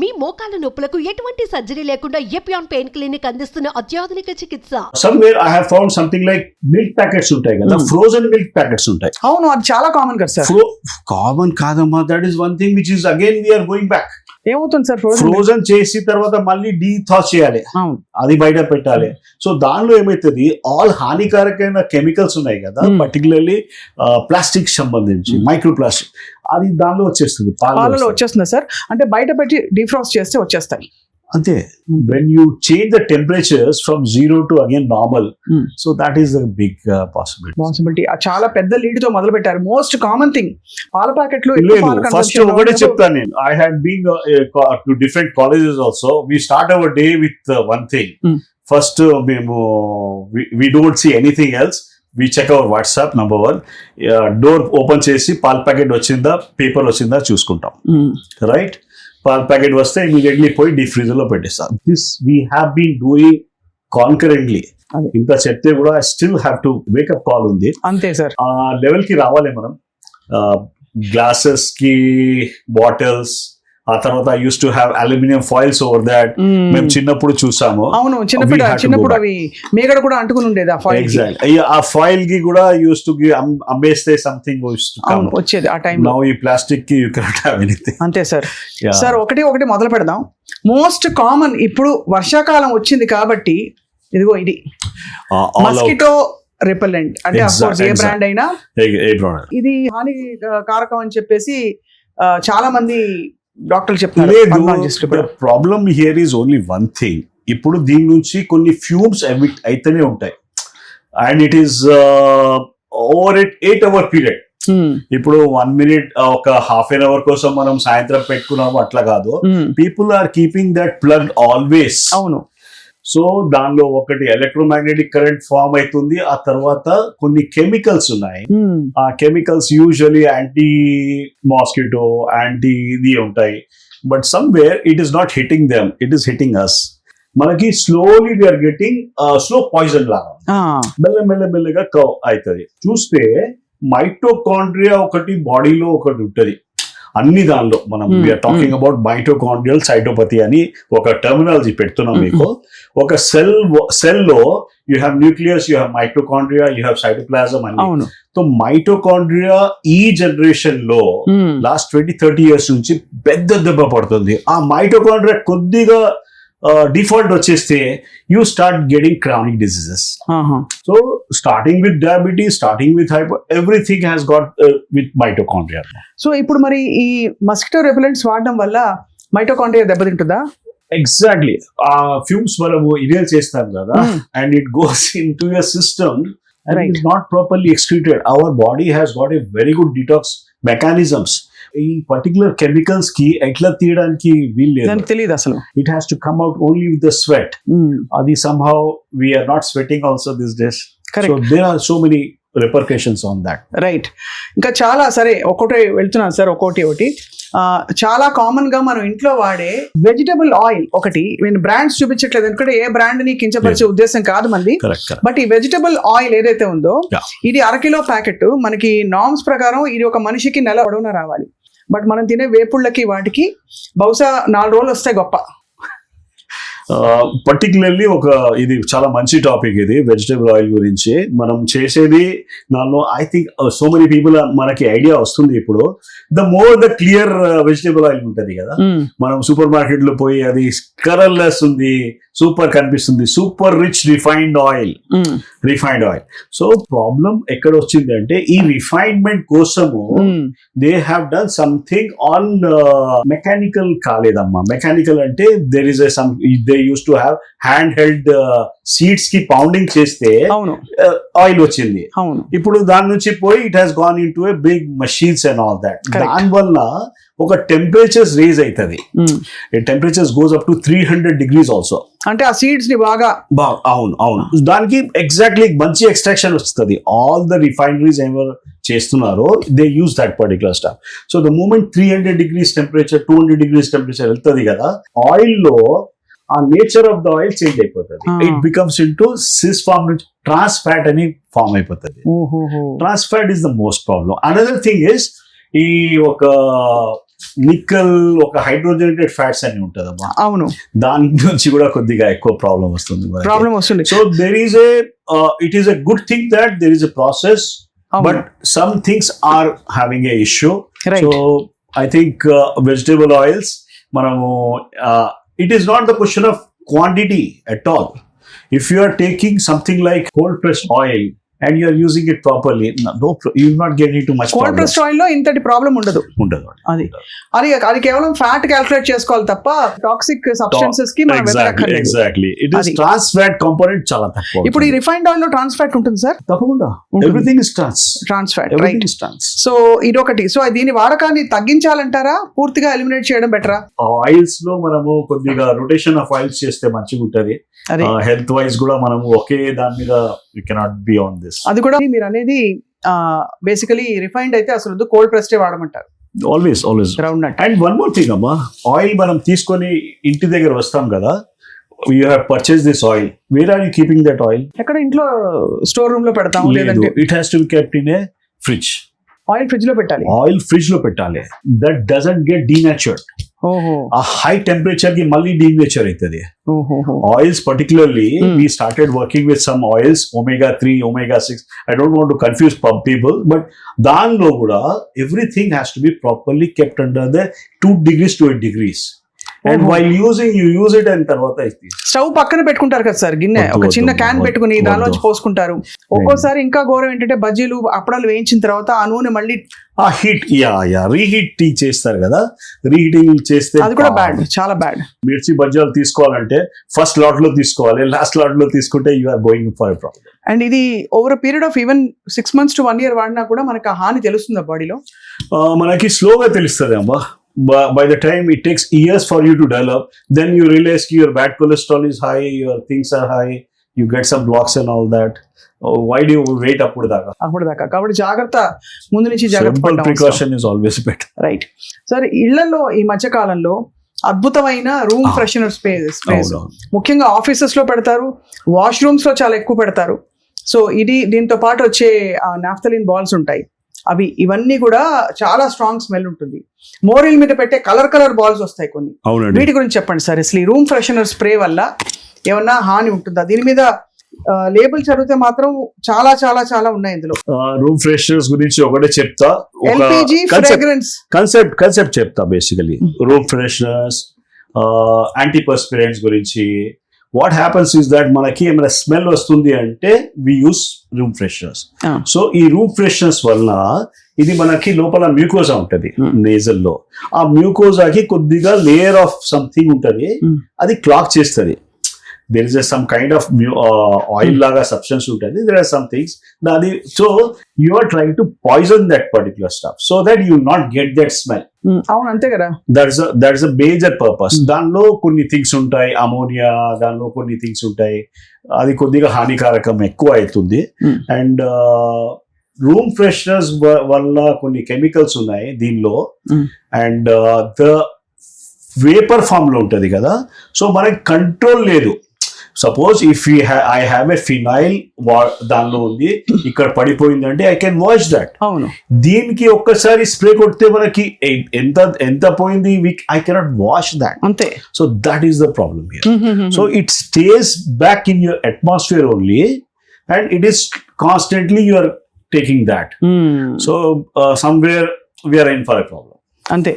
మీ మోకాల నొప్పులకు ఎటువంటి సర్జరీ లేకుండా ఎపియాన్ పెయిన్ క్లినిక్ అందిస్తున్న అత్యాధునిక చికిత్స? Somewhere I have found something like milk packets ఉంటాయి కదా. ఫ్రోజన్ మిల్క్ ప్యాకెట్స్ ఉంటాయి. అవును అది చాలా కామన్ కదా సార్ కామన్ కాదమ్మా that is one thing which is again we're going back ఏమవుతుంది సార్? ఫ్రోజన్ ఫ్రోజన్ చేసి తర్వాత మళ్ళీ డీథాస్ చేయాలి. అది బయట పెట్టాలి. సో దానిలో ఏమైతుంది? ఆల్ హానికారకమైన కెమికల్స్ ఉన్నాయి కదా Hmm. పర్టికులర్లీ ప్లాస్టిక్ సంబంధించి మైక్రో ప్లాస్టిక్ అది దానిలో వచ్చేస్తుంది పాలలో. వచ్చేస్తుంది సార్? అంటే బయట పెట్టి డీఫ్రాస్ట్ చేస్తే వచ్చేస్తాయి. అంతే. When you change the temperatures from zero to again normal Hmm. So that is the big possibility possibility చాలా పెద్ద లీడ్తో మొదలు పెట్టారు మోస్ట్ కామన్ థింగ్ పాల ప్యాకెట్లు లేదు. ఫస్ట్ ఒకటే చెప్తాను నేను. I had been to different colleges also we start our day with one thing Hmm. First మేము we don't see anything else we check our WhatsApp number one door open చేసి పాల్ packet వచ్చిందా paper వచ్చిందా చూసుకుంటాం. Right పాల్ packet వస్తే immediately పోయి deep ఫ్రీజర్లో పెట్టేస్తాం this we have been doing concurrently. ఇంత చెప్తే కూడా I still have to wake up call ఉంది. అంతే సార్ ఆ లెవెల్కి రావాలి మనం. గ్లాసెస్కి బాటిల్స్ ఆ తర్వాత use to have aluminium foils over that మేము చిన్నప్పుడు చూసాము. అవును చిన్నప్పుడు చిన్నప్పుడు. అవి మేగడ కూడా అంటుకుని ఉండేది ఆ ఫాయిల్ ఎగ్జాక్ట్ ఆ ఫాయిల్కి కూడా యూస్ టు అమ్మేస్తే సంథింగ్ వచ్చేది ఆ టైంలో నౌ ఈ ప్లాస్టిక్కి యూ కెనాట్ హ్యావ్ ఎనీథింగ్ అంతే సార్. సార్ ఒకటి ఒకటి మొదలు పెడదాం. మోస్ట్ కామన్ ఇప్పుడు వర్షాకాలం వచ్చింది కాబట్టి ఇదిగో ఇది. మస్కిటో రిపెల్లెంట్ అంటే Exact- అఫ్కోర్స్ ఏ. బ్రాండ్ అయినా ఇది హాని ఆ, కారకం అని చెప్పేసి ఆ, చాలా మంది డాక్టర్లు చెప్తున్నారు. Problem here is only one thing ఇప్పుడు దీని నుంచి కొన్ని ఫ్యూమ్స్ ఎమిట్ అయితేనే ఉంటాయి. And it is over eight eight hour period. ఇప్పుడు వన్ మినిట్ ఒక హాఫ్ ఎన్ అవర్ కోసం మనం సాయంత్రం పెట్టుకున్నాము అట్లా కాదు. People are keeping that plug always అవును. సో దానిలో ఒకటి ఎలక్ట్రోమాగ్నెటిక్ కరెంట్ ఫామ్ అవుతుంది ఆ తర్వాత కొన్ని కెమికల్స్ ఉన్నాయి. Hmm. ఆ chemicals usually anti mosquito anti ఇది ఉంటాయి. But somewhere it is not hitting them it is hitting us మనకి slowly we're getting slow poison లాగా. మెల్ల మెల్ల మెల్లగా కవ్ అవుతుంది. చూస్తే మైటోకాండ్రియా ఒకటి బాడీలో ఒకటి ఉంటది. అన్ని దానిలో మనం we're talking about mitochondrial cytopathy అని ఒక టర్మినాలజీ పెడుతున్నాం మీకు. ఒక సెల్ సెల్లో you have nucleus you have mitochondria you have cytoplasm అని. సో మైటోకాండ్రియా ఈ జనరేషన్లో. లాస్ట్ ట్వంటీ థర్టీ ఇయర్స్ నుంచి పెద్ద దెబ్బ పడుతుంది. ఆ మైటోకాండ్రియా కొద్దిగా డిఫాల్ట్ వచ్చేస్తే you start getting chronic diseases. So starting with diabetes starting with hyper everything has got with mitochondria so ఇప్పుడు మరి ఈ మస్కిటో రెపెలెంట్స్ వాడడం వల్ల మైటోకాండ్రియా దెబ్బతింటుందా ఎగ్జాక్ట్లీ ఆ ఫ్యూమ్స్ మనము ఇనేల్ చేస్తాం కదా it goes into your system and Right. it is not properly excreted. Our body has got a very good detox mechanisms. ఈ పర్టికులర్ కెమికల్స్కి ఎట్లా తీయడానికి వీల్లేదు తెలియదు అసలు. It has to come out only with the sweat అది somehow we're not sweating also this days there are so many repercussions on that right ఇంకా చాలా సరే ఒక్కొక్కటి వెళ్తున్నాను సార్ ఒక్కోటి ఒకటి. చాలా కామన్గా మనం ఇంట్లో వాడే వెజిటబుల్ ఆయిల్ ఒకటి. నేను బ్రాండ్స్ చూపించట్లేదు ఎందుకంటే ఏ బ్రాండ్ని కించపరిచే ఉద్దేశం కాదు మంది. కరెక్ట్ బట్ ఈ వెజిటబుల్ ఆయిల్ ఏదైతే ఉందో. ఇది అరకిలో ప్యాకెట్. మనకి నామ్స్ ప్రకారం ఇది ఒక మనిషికి నెల పొడవునా రావాలి. బట్ మనం తినే వేపుళ్ళకి వాటికి బహుశా నాలుగు రోజులు వస్తాయి గొప్ప. పర్టికులర్లీ ఒక ఇది చాలా మంచి టాపిక్ ఇది వెజిటబుల్ ఆయిల్ గురించి. మనం చేసేది దానిలో I think so many people మనకి ఐడియా వస్తుంది ఇప్పుడు. The more the clear vegetable oil ఉంటుంది కదా. మనం సూపర్ మార్కెట్లో పోయి అది కలర్లెస్ ఉంది సూపర్ కనిపిస్తుంది super rich refined oil refined oil so problem ఎక్కడ వచ్చింది అంటే ఈ రిఫైన్మెంట్ కోసము they have done something on mechanical కాలేదమ్మా. Mechanical అంటే there is some they use to have hand held సీడ్స్కి pounding చేస్తే ఆయిల్ వచ్చింది. అవును. ఇప్పుడు దాని నుంచి పోయి it has gone in to a big machines and all that Correct. దాని వల్ల ఒక టెంపరేచర్స్ రేజ్ అవుతుంది. Temperatures goes up to three hundred degrees also అంటే ఆ సీడ్స్ని బాగా బా అవును అవును. దానికి ఎగ్జాక్ట్లీ మంచి ఎక్స్ట్రాక్షన్ వస్తుంది. ఆల్ ద రిఫైనరీస్ ఎవరు చేస్తున్నారో they use that particular stuff so the moment three hundred degrees temperature two hundred degrees temperature వెళ్తుంది కదా ఆయిల్లో ఆ nature of the oil change అయిపోతుంది. It becomes in to cis form నుంచి trans fat అని form అయిపోతుంది. Trans fat is the most problem another thing is ఈ ఒక నిక్కల్ ఒక హైడ్రోజనేటెడ్ ఫ్యాట్స్ అని ఉంటుందమ్మా. అవును. దాని నుంచి కూడా కొద్దిగా ఎక్కువ ప్రాబ్లం వస్తుంది ప్రాబ్లం వస్తుంది. So there is a it is a good thing that there is a process. But some things are having a issue. So I think vegetable oils మనము It is not the question of quantity at all. If you are taking something like cold pressed oil and you are using it properly no you not get too much cold ఆయిల్లో ఇంతటి problem ఉండదు. ఉండదు అది. అది అది కేవలం fat calculate చేసుకోవాలి తప్ప టాక్సిక్ సబ్స్టెన్సెస్కి మనం exactly it is. Trans fat component చాలా తక్కువ ఇప్పుడు ఈ రిఫైన్డ్ ఆయిల్లో ట్రాన్స్ ఫ్యాట్ ఉంటుంది సార్ తప్పకుండా. Everything is trans trans fat right trans so ఇదొకటి. సో దీని వాడకాన్ని తగ్గించాలంటారా? పూర్తిగా ఎలిమినేట్ చేయడం బెటరా ఆయిల్స్లో మనము కొద్దిగా రొటేషన్ ఆఫ్ ఆయిల్స్ చేస్తే మంచిగా ఉంటది హెల్త్ వైజ్ కూడా మనము ఒకే దాని మీద వి కెనాట్ బి ఆన్ అది కూడా మీరు అనేది బేసికలీ రిఫైన్డ్ అయితే అసలు కోల్డ్ ప్రెస్టే వాడమంటారు. Always always and one more thing అమ్మా ఆయిల్ మనం తీసుకొని ఇంటి దగ్గర వస్తాం కదా you have purchase this oil where are you keeping that oil ఎక్కడ ఇంట్లో స్టోర్ రూమ్లో పెడతాము లేదు లేదంటే it has to be kept in a fridge oil ఫ్రిడ్జ్లో పెట్టాలి. ఆయిల్ ఫ్రిడ్జ్లో పెట్టాలి. దట్ డజంట్ గెట్ డీనేచర్డ్ ఆ హై టెంపరేచర్కి మళ్ళీ డీనేచర్ అవుతుంది Hmm. we started working with some oils omega 3 omega 6 i don't want to confuse pub people but దానిలో కూడా everything has to be properly kept under the 2 degrees to 8 degrees and Oh. while using you use it and తర్వాత stove పక్కన పెట్టుకుంటారు కదా sir గిన్నె. ఒక చిన్న can పెట్టుకుని. దానిలోంచి పోసుకుంటారు. ఒక్కోసారి ఇంకా ఘోరం ఏంటంటే బజ్జీలు అప్పడాలు వేయించిన తర్వాత ఆ నూనె మళ్ళీ ఆ హీట్ యా యా రీహీట్ చేస్తారు కదా. రీహీటింగ్ చేస్తే అది కూడా బ్యాడ్ చాలా బ్యాడ్ మిర్చి బజ్జాలు తీసుకోవాలంటే ఫస్ట్ లాట్లో తీసుకోవాలి లాస్ట్ లాట్లో తీసుకుంటే you are going for problem and ఇది over period of even six months to one year వాడినా కూడా మనకు హాని తెలుస్తుంది బాడీలో మనకి స్లోగా తెలుస్తుంది అమ్మా. By the time it takes years for you to develop then you రియలైజ్కి your bad cholesterol is high your things are high you get some blocks and all that why do wait అప్పుడు దాకా? అప్పుడు దాకా. కాబట్టి జాగ్రత్త. ముందు నుంచి జాగ్రత్త precaution is always better right sir ఇళ్ళలో ఈ మధ్య కాలంలో అద్భుతమైన రూమ్. ఫ్రెషనర్ స్పేస్ స్పేస్ ముఖ్యంగా ఆఫీసెస్లో పెడతారు వాష్రూమ్స్లో చాలా ఎక్కువ పెడతారు. సో ఇది దీంతో పాటు వచ్చే నాఫ్తలిన్ బాల్స్ ఉంటాయి. అవి ఇవన్నీ కూడా చాలా స్ట్రాంగ్ స్మెల్ ఉంటుంది. మోరిల్ మీద పెట్టే కలర్ కలర్ బాల్స్ వస్తాయి కొన్ని. వీటి గురించి చెప్పండి సార్. అసలు ఈ రూమ్ ఫ్రెషనర్ స్ప్రే వల్ల ఏమన్నా హాని ఉంటుందా? దీని మీద లేబుల్ చదివితే మాత్రం చాలా చాలా చాలా ఉన్నాయి ఇందులో. రూమ్ ఫ్రెషనర్స్ గురించి ఒకటే చెప్తా. కన్సెప్ట్ కన్సెప్ట్ చెప్తా బేసికలీ రూమ్ ఫ్రెషనర్స్ యాంటీపర్స్పిరెంట్స్ గురించి వాట్ హ్యాపన్స్ ఇస్ దట్ మనకి ఏమైనా స్మెల్ వస్తుంది అంటే we use room fresheners. So ఈ రూమ్ ఫ్రెషనర్స్ వలన ఇది మనకి లోపల మ్యూకోజా ఉంటది Hmm. నేజల్లో ఆ మ్యూకోజాకి కొద్దిగా లేయర్ ఆఫ్ సంథింగ్ ఉంటది. అది క్లాక్ చేస్తుంది there is some kind of oil లాగా సబ్స్టెన్స్ ఉంటుంది దెర్ ఆర్ సమ్ థింగ్స్ దాని so you are trying to poison that particular stuff so that you not get that smell అవును అంతే కదా. That's that's a major purpose. దానిలో కొన్ని things ఉంటాయి ammonia దానిలో కొన్ని థింగ్స్ ఉంటాయి. అది కొద్దిగా హానికారకం ఎక్కువ అవుతుంది. అండ్ రూమ్ ఫ్రెషనర్స్ వల్ల కొన్ని కెమికల్స్ ఉన్నాయి దీనిలో. అండ్ ద వేపర్ ఫామ్లో ఉంటది కదా. సో మనకి కంట్రోల్ లేదు. Suppose if you I have a phenyl దానిలో ఉంది ఇక్కడ పడిపోయింది అంటే ఐ కెన్ వాచ్ దట్ అవును. దీనికి ఒక్కసారి స్ప్రే కొడితే మనకి ఎంత ఎంత పోయింది? ఐ కెనాట్ వాష్ దాట్ అంతే. So that is the problem here so it stays back in your atmosphere only and it is constantly you are taking that so somewhere we're in for a problem అంతే.